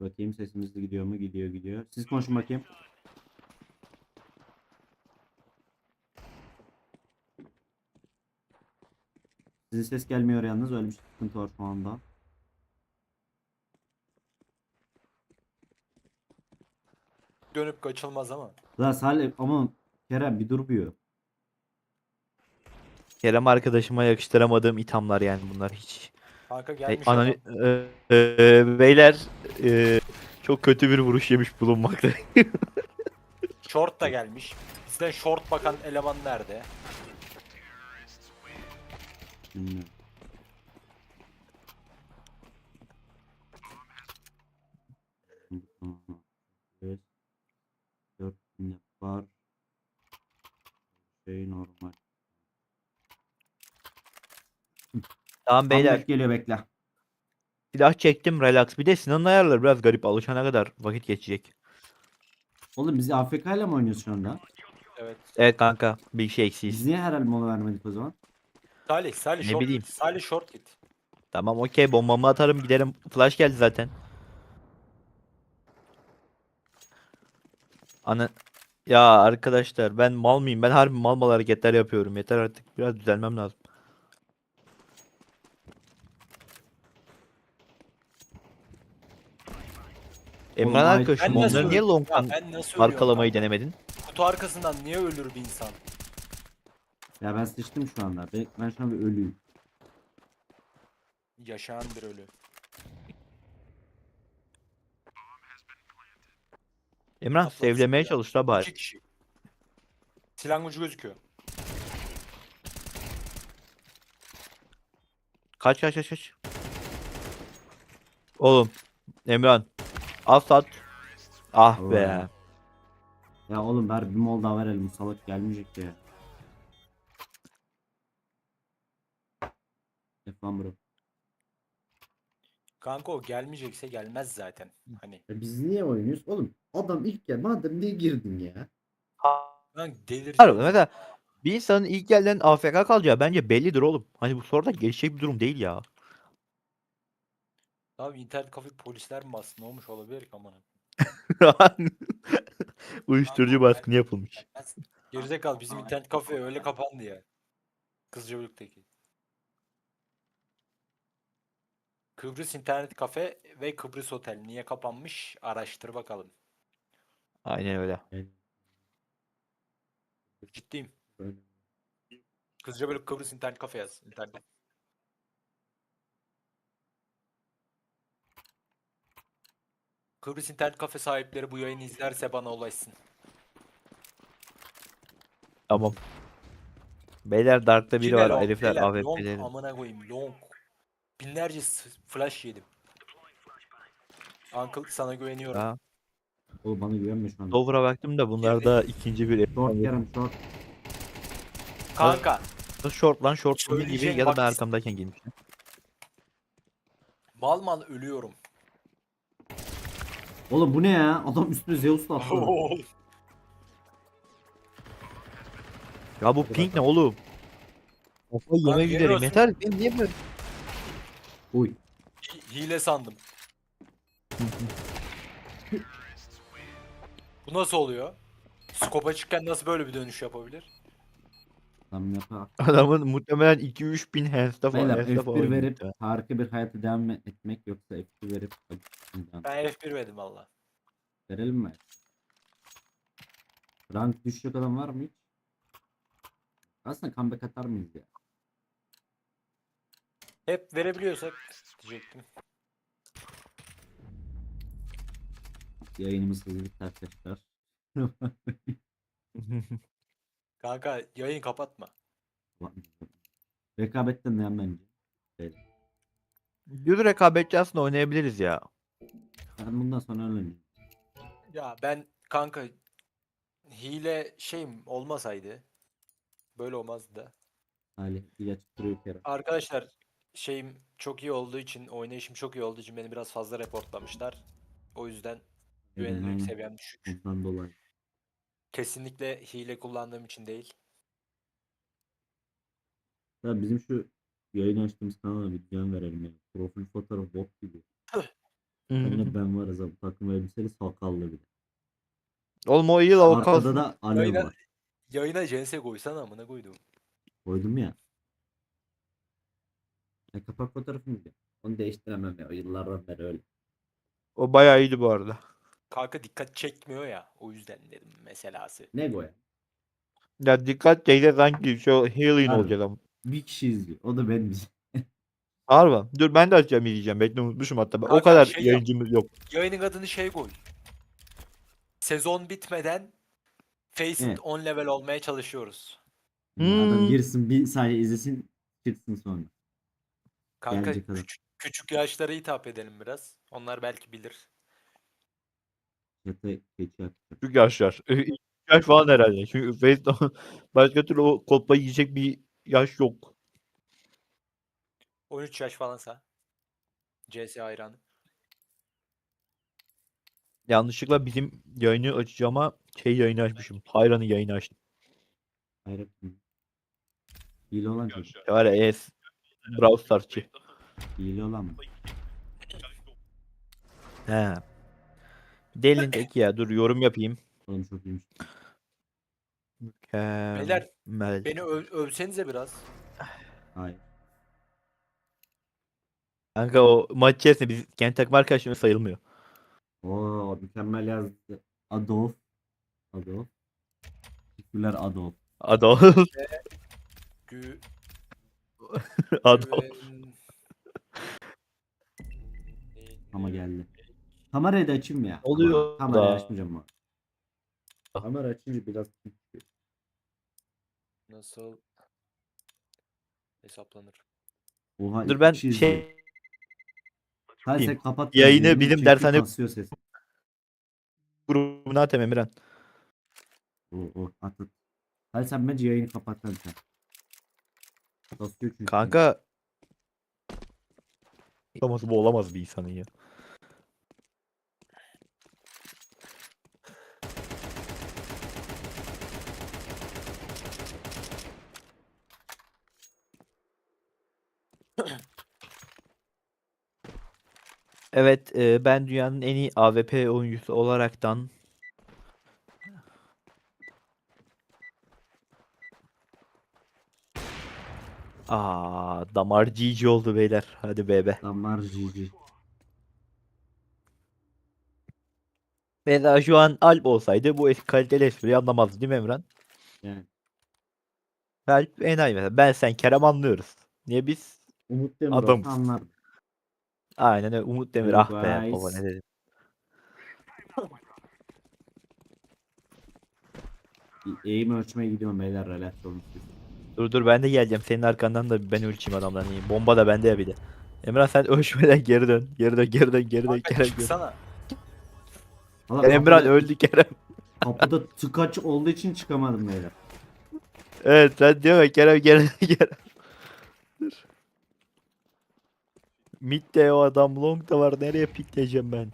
Bakayım sesimiz de gidiyor mu? Gidiyor gidiyor. Siz konuşun bakayım. Sizin ses gelmiyor yalnız öyle bir sıkıntı var şu anda. Dönüp kaçılmaz ama. La Salih ama Kerem bir dur bir. Kerem arkadaşıma yakıştıramadığım ithamlar yani bunlar hiç. Kanka Hey, gelmiş adam. e, e, beyler e, çok kötü bir vuruş yemiş bulunmakta. Short da gelmiş. Bizden short bakan eleman nerede? Tane var. Şey normal. Tamam beyler geliyor bekle. silah çektim relax. Bir de Sinan'ın ayarları biraz garip alışana kadar vakit geçecek. Oğlum biz AFK ile mi oynuyoruz şu anda? Evet. Evet kanka bir şey eksiyiz. Biz niye herhalde mola vermedik o zaman? Salih, Salih Ne short. bileyim. git. Salih short git. Tamam okey bombamı atarım giderim. Flash geldi zaten. Ana ya arkadaşlar ben mal mıyım? Ben harbi mal mal hareketler yapıyorum. Yeter artık biraz düzelmem lazım. Emran Oğlum, arkadaşım Ben nasıl onları niye ölüyorum? long'tan Ya ben nasıl ölüyorum arkalamayı kanka? denemedin? Kutu arkasından niye ölür bir insan? Ya ben sıçtım şu anda. Ben, ben şu an bir ölüyüm. Yaşayan bir ölü. Emran Atlasın sevlemeye ya. çalış la bari. İki kişi. Silah ucu gözüküyor. Kaç kaç kaç kaç. Oğlum Emran. Az sat. Ah be. Vay. Ya oğlum ver bir mol daha verelim. Salak gelmeyecek ya. Efendim bro. Kanka o gelmeyecekse gelmez zaten. Hani Ya biz niye oynuyoruz? Oğlum adam ilk gel. Madem niye girdin ya? ben delireceğim. Harbi mesela bir insanın ilk gelden AFK kalacağı bence bellidir oğlum. Hani bu soruda gelişecek bir durum değil ya. Abi internet kafe polisler mi bastı? Ne olmuş olabilir ki amına? Uyuşturucu baskını yapılmış. Gerizekalı bizim internet kafe öyle kapandı ya. Kızılcık'taki. Kıbrıs internet kafe ve Kıbrıs otel niye kapanmış? Araştır bakalım. Aynen öyle. Ciddiyim. Böyle. Kızılca Kıbrıs internet kafe yaz. internette. Kıbrıs internet kafe sahipleri bu yayını izlerse bana ulaşsın. Tamam. Beyler Dark'ta biri Yine var. long, Herifler beyler, long, amına koyayım long. Binlerce s- flash yedim. Uncle sana güveniyorum. Ha. Oğlum bana güvenme şu anda. Dover'a baktım da bunlarda ikinci bir Short Kerem short. Kanka short lan short gibi Söyleyeceğim ya da bak- ben arkamdayken gelmiş. mal mal ölüyorum. Oğlum bu ne ya? Adam üstüne Zeus'la atladı. Ya bu pink ne oğlum? Kafayı yeme yemin giderim. Yeter. Benim niye böyle? Uy. Hi- Hile sandım. Bu nasıl oluyor? Skopa çıkken nasıl böyle bir dönüş yapabilir? Yapar. Adamın muhtemelen 2-3 bin handstaff Beyler handstaff F1 oynuyor verip ya. harika bir hayata devam etmek yoksa F2 verip. Ben F1 verdim valla. Verelim mi? Rank düşecek adam var mı hiç? Aslında comeback atar mıyız ya? Hep verebiliyorsak diyecektim. Yayınımız hızlı bitti arkadaşlar. Kanka yayını kapatma. Rekabetten ne bence? Beyler. Düz rekabetçi aslında oynayabiliriz ya. Ben bundan sonra öyle Ya ben kanka hile şeyim olmasaydı böyle olmazdı da. Hali ilaç duruyor. Arkadaşlar şeyim çok iyi olduğu için oynayışım çok iyi olduğu için beni biraz fazla reportlamışlar. O yüzden güvenilirlik Aynen. seviyem düşük. Ondan dolayı. Kesinlikle hile kullandığım için değil. Ya bizim şu yayın açtığımız kanala bir can verelim ya. Profil fotoğraf bot gibi. Senle ben varız abi. Takım elbiseli sakallı bir de. Oğlum o iyi la o Arkada kalsın. da alev Aynen. var. Yayına Jense koysana amına koydum. Koydum ya. Ya kapak fotoğrafı mıydı? Onu değiştiremem ya. O yıllardan beri öyle. O bayağı iyiydi bu arada. Kanka dikkat çekmiyor ya. O yüzden dedim meselası. Ne bu ya? Ya dikkat çekse sanki şu healing Harbi. olacak ama. Bir kişi izliyor. O da benim. Harbi. Dur ben de açacağım izleyeceğim. Bekle unutmuşum hatta. Ben- O Kanka, kadar şey yap. yayıncımız yok. Yayının adını şey koy. Sezon bitmeden Faceit Evet. 10 level olmaya çalışıyoruz. Adam Hmm. girsin bir saniye izlesin çıksın sonra. Kanka Gelecek adam. küçük, küçük yaşlara hitap edelim biraz. Onlar belki bilir. Çete keçi yapacak. Küçük yaşlar. 2 yaş falan herhalde. Çünkü Face başka türlü o kolpayı yiyecek bir yaş yok. 13 yaş falansa. CS hayranı. Yanlışlıkla bizim yayını açacağıma şey yayını açmışım. Hayran'ın yayını açtım. Hayret? Hile olan çocuk. Ya Var ya ES. Brawl Stars'çı. Hile olan mı? He. Delinin teki ya. Dur yorum yapayım. Oğlum çok iyiymiş. Beyler, Mükemmel. Beni öv- övsenize biraz. Hayır. Kanka o maç içerisinde biz kendi takım arkadaşımız sayılmıyor. Oo mükemmel yazdı. Adolf. Adolf. Teşekkürler Adolf. Adolf. Gü Adolf. güven- Ama geldi. Kamerayı da açayım ya. Oluyor Kamerayı da. açmayacağım ama. Kamera açınca biraz. Nasıl hesaplanır? Oha Dur iki ben izliyor. şey Hayır sen kapat. Yayını bizim çünkü dershane- kasıyor ses. grubuna atem Emirhan. O o at at. Hayır sen bence yayını kapat lan sen. Kasıyor çünkü. Kanka Olamaz bu olamaz bir insanın ya. Evet, e, ben dünyanın en iyi AWP oyuncusu olaraktan Aa, damar GG oldu beyler. Hadi bebe. Damlar GG. Mesela şu an Alp olsaydı bu es kaliteli espriyi anlamazdı değil mi Emran? Yani Alp enayi mesela. Ben sen Kerem anlıyoruz. Niye biz? Umut Demir Adamız. anlardım. Aynen öyle. Umut Demir ah be baba guys. ne dedim. Eğim ölçmeye gidiyorum beyler siz. Dur dur ben de geleceğim. Senin arkandan da ben ölçeyim adamdan iyi. Bomba da bende ya bir de. Emran sen ölçmeden geri dön. Geri dön geri dön geri dön Kerem. geri- çıksana. Valla Emran kapıda- öldü Kerem. Kapıda tıkaç olduğu için çıkamadım beyler. Evet sen diyor ya Kerem geri dön Kerem. Dur. Mid de o adam long da var. Nereye pikleyeceğim ben?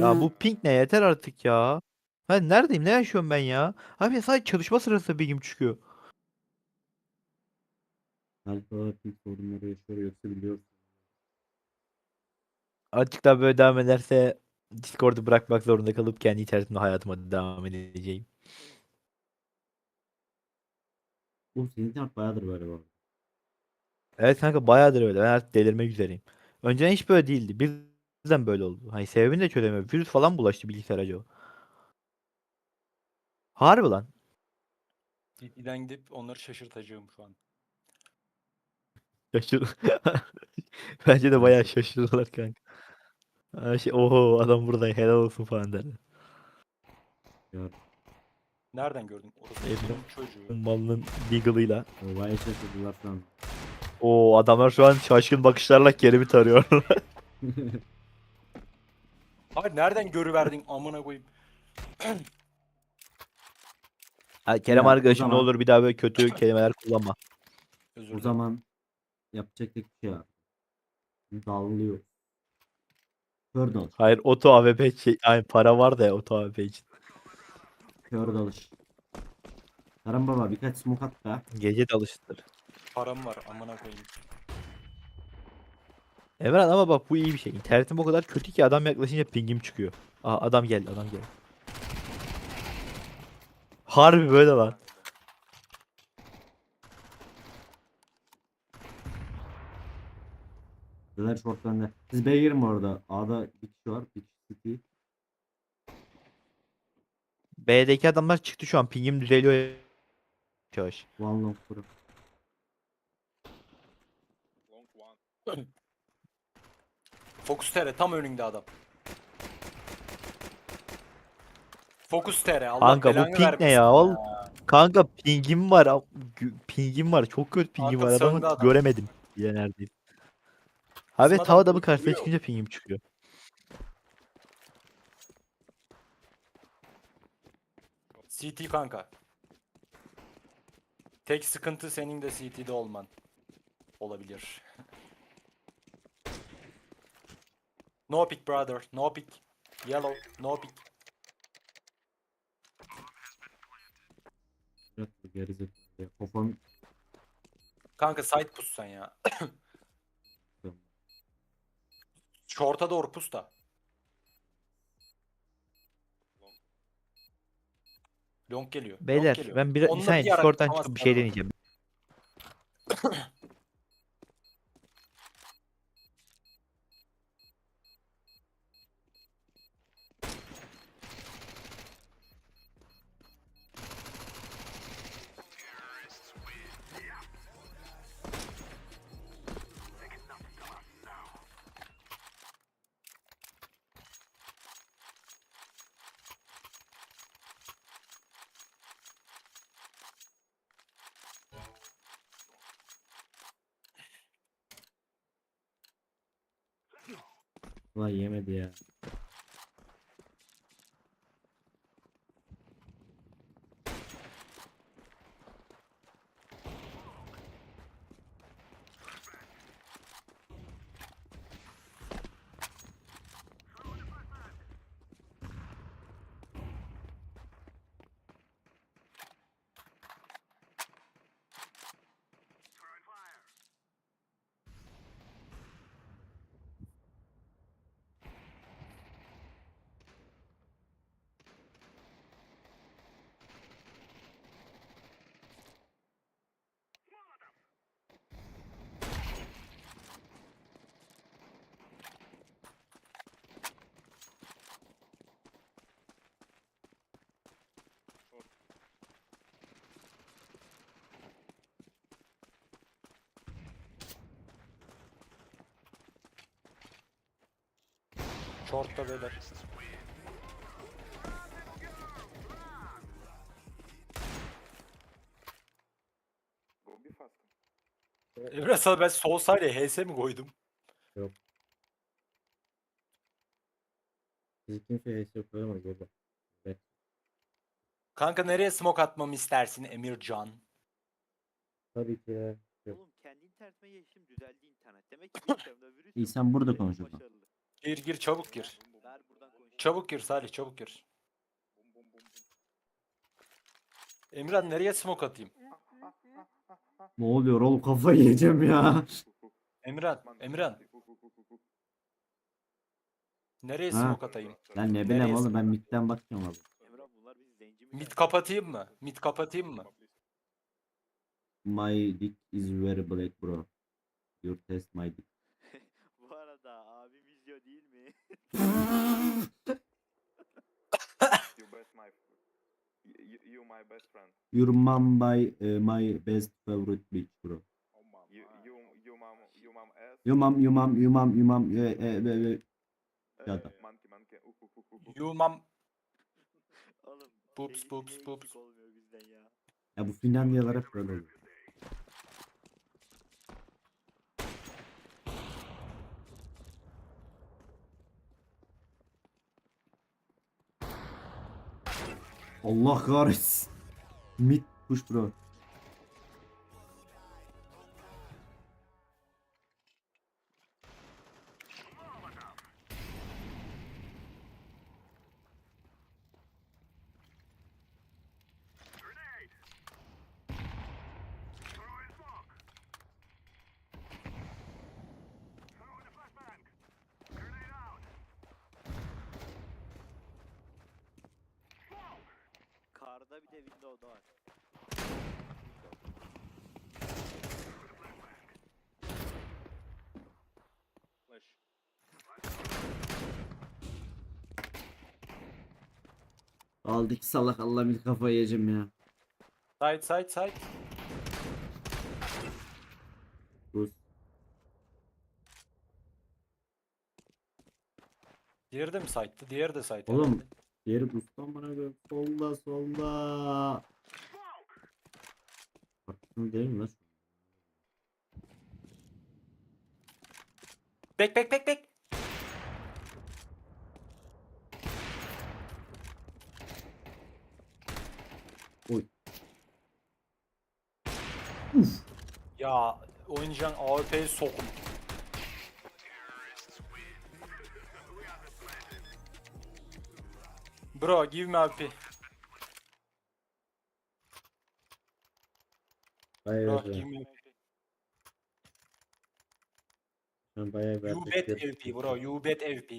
Ya bu ping ne yeter artık ya. Ben neredeyim? Ne yaşıyorum ben ya? Abi sadece çalışma sırasında bilgim çıkıyor. Alfa Pink sorunları yaşıyor yoksa biliyorsun. Azıcık daha böyle devam ederse Discord'u bırakmak zorunda kalıp kendi içerisinde hayatıma devam edeceğim. Oğlum senin internet bayağıdır böyle bu. arada. Evet kanka bayağıdır öyle. Ben artık delirmek üzereyim. Önceden hiç böyle değildi. Birden böyle oldu. Hani sebebini de çözemiyorum. Virüs falan bulaştı bilgisayar acaba. Harbi lan. DP'den gidip onları şaşırtacağım şu an. Şaşır. Bence de bayağı şaşırdılar kanka. Ha, şey, oho adam burada helal olsun falan der. Ya Nereden gördün? Orası benim çocuğu. Malının deagle'ıyla. o vay şaşırdılar şu an. O adamlar şu an şaşkın bakışlarla Kerem'i tarıyor. Hayır nereden görüverdin amına koyayım. Ha, Kerem Ya, o arkadaşım ne zaman- olur bir daha böyle kötü kelimeler kullanma. Özür o dilerim. zaman yapacak tek bir şey var. Dallıyor. Dalış. Hayır oto AWP şey, ay para var da ya oto AWP için. Kör dalış. Karan baba birkaç smoke at da. Gece de alıştır. Param var amına koyayım. Emran ama bak bu iyi bir şey. İnternetim o kadar kötü ki adam yaklaşınca pingim çıkıyor. Aa adam geldi adam geldi. Harbi böyle lan. Neler short bende. Siz B'ye girin bu arada. A'da bir kişi var. Bir kişi city. B'deki adamlar çıktı şu an pingim düzeliyor. Yavaş. One long kuru. Focus TR tam önünde adam. Focus TR Allah Kanka bu belanı ping ne vermesin ya? Ol Kanka pingim var. am- gü- Pingim var. Çok kötü pingim Kanka var. Adamı adam. göremedim. Bile neredeyim. Abi Bizim tava adam adamı karşısına duruyor. çıkınca pingim çıkıyor. CT kanka. Tek sıkıntı senin de CT'de olman. Olabilir. no pick brother, no pick. Yellow, no pick. Bu gerizekalı. Kafam Kanka side pus sen ya. Short'a doğru pus da. Long geliyor. long Beyler geliyor. ben bir, Onunla saniye ara Discord'dan çıkıp bir şey deneyeceğim. Vay yemedi ya. Short'ta beyler. Emre sana ben sol side HS mi koydum? Siz kimseye ace yok koyamadık orada. Kanka nereye smoke atmamı istersin Emircan? Tabii ki ya. Yok. Oğlum kendi internetime geçtim düzeldi internet. Demek ki sistemde virüs İyi, yok. sen burada Demek konuş o zaman. başarılı. Gir gir çabuk gir. Çabuk gir Salih çabuk gir. Emirhan nereye smoke atayım? Ne oluyor oğlum kafayı yiyeceğim ya. Emirhan, Emirhan nereye Ha. smoke atayım? Ben ne bileyim oğlum ben midden bakıyorum abi. Emrah bunlar bizi zenci mi? Mid kapatayım mı? Mid kapatayım mı? My dick is very black bro. You test my dick. Bu arada abi vizyo değil mi? You best my you, you my best friend. Your mom by uh, my best favorite bitch bro. You you you mom you mom ass. Your mom, your mom, your mom, your mom. Yeah, yeah, yeah, yeah. eh, ya da. Monkey monkey. Uh, uh, uh, uh, uh. You mom Oğlum. Boobs, boobs, ya. Ya bu Finlandiyalar hep böyle oluyor. Allah kahretsin. Mid push bro. Orada bir de window'da var. Flash. Aldık salak Allah bir kafayı yiyeceğim ya. Side side side. Dur. Diğeri de mi side'tı? Diğeri de side. Oğlum. herhalde. Diğeri bustan bana göre. Solda solda. Baktın değil mi lan? Bek bek bek bek. Oy. Uf. Ya oynayacağın AWP'yi sokun. Bro give me AWP. Bayağı Bro give me AWP. Sen bayağı ver. You bet AWP bro you bet AWP.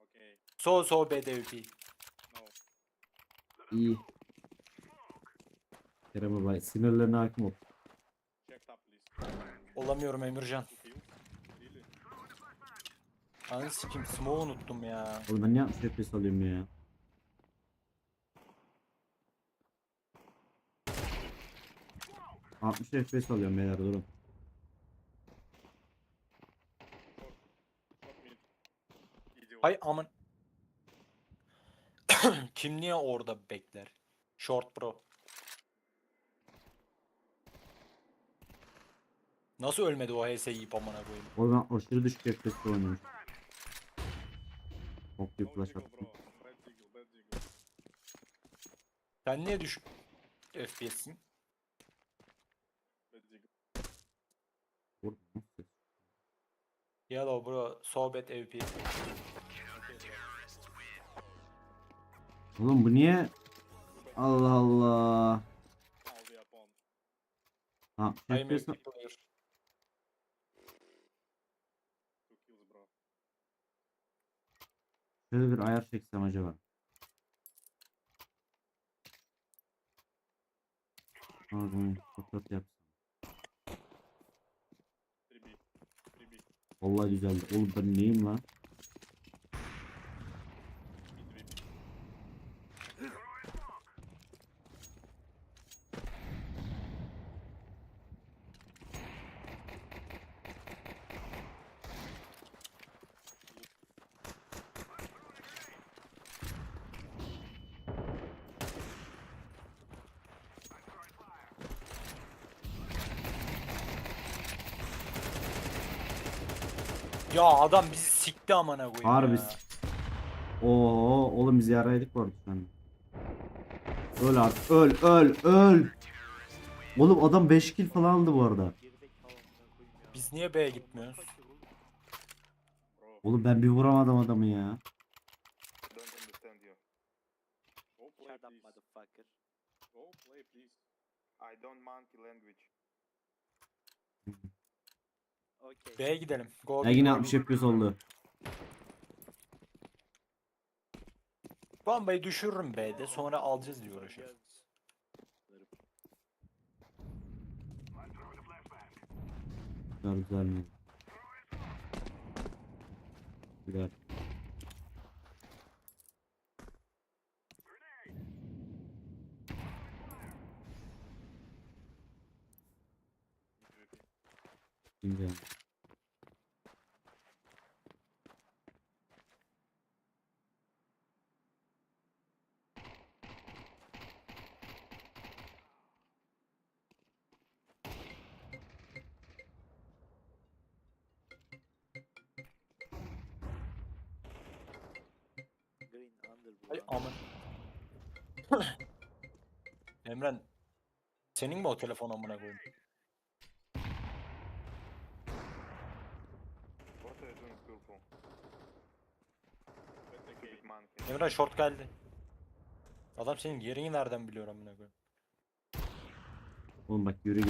Okay. So so bad. No. İyi. Kerem baba sinirlerine hakim ol. Check top, please. Olamıyorum Emircan. Anı sikim smoke unuttum ya. Oğlum ben ne yapmış FPS alıyorum ya. Altmış FPS alıyorum beyler durun. Hay aman. Kim niye orada bekler? Short bro. Nasıl ölmedi o HS yiyip amına koyayım? Oğlum ben aşırı düşük FPS'te oynuyorum. Çok bir flash attım. Sen niye düşük FPS'in? Bad jiggle. Vurdum, nasıl? Yellow bro, sohbet bro. Oğlum bu niye? Allah Allah. All the upon. Ha, FPS AWP player. Two kills, bro. şöyle bir ayar çeksem acaba. Pardon, fotoğraf yapsam. Vallahi güzeldi. Oğlum ben neyim lan? Mid 3B. Ya adam bizi sikti amına koyayım Harbi ya. Oo, oğlum biz yaraydık şu an. Öl artık. Öl, öl, öl. Oğlum adam 5 kill falan aldı bu arada. Biz niye B'ye gitmiyoruz? Oğlum ben bir vuramadım adamı ya. Don't understand you. Go play, Shut up please. motherfucker. Go play, please. I don't monkey language. Okay. B'ye gidelim. Go Ya yine go 60 big. FPS oldu. Bombayı düşürürüm B'de sonra alacağız diye uğraşıyoruz. Güzel güzel mi? Güzel. Mid 3B. Güzel. Under bu. Ay aman. Emren senin mi o telefon amına koyayım? What are you doing, purple? Stupid monkey. Emren short geldi. Adam senin yerini nereden biliyor amına koyayım? Oğlum bak yürü git.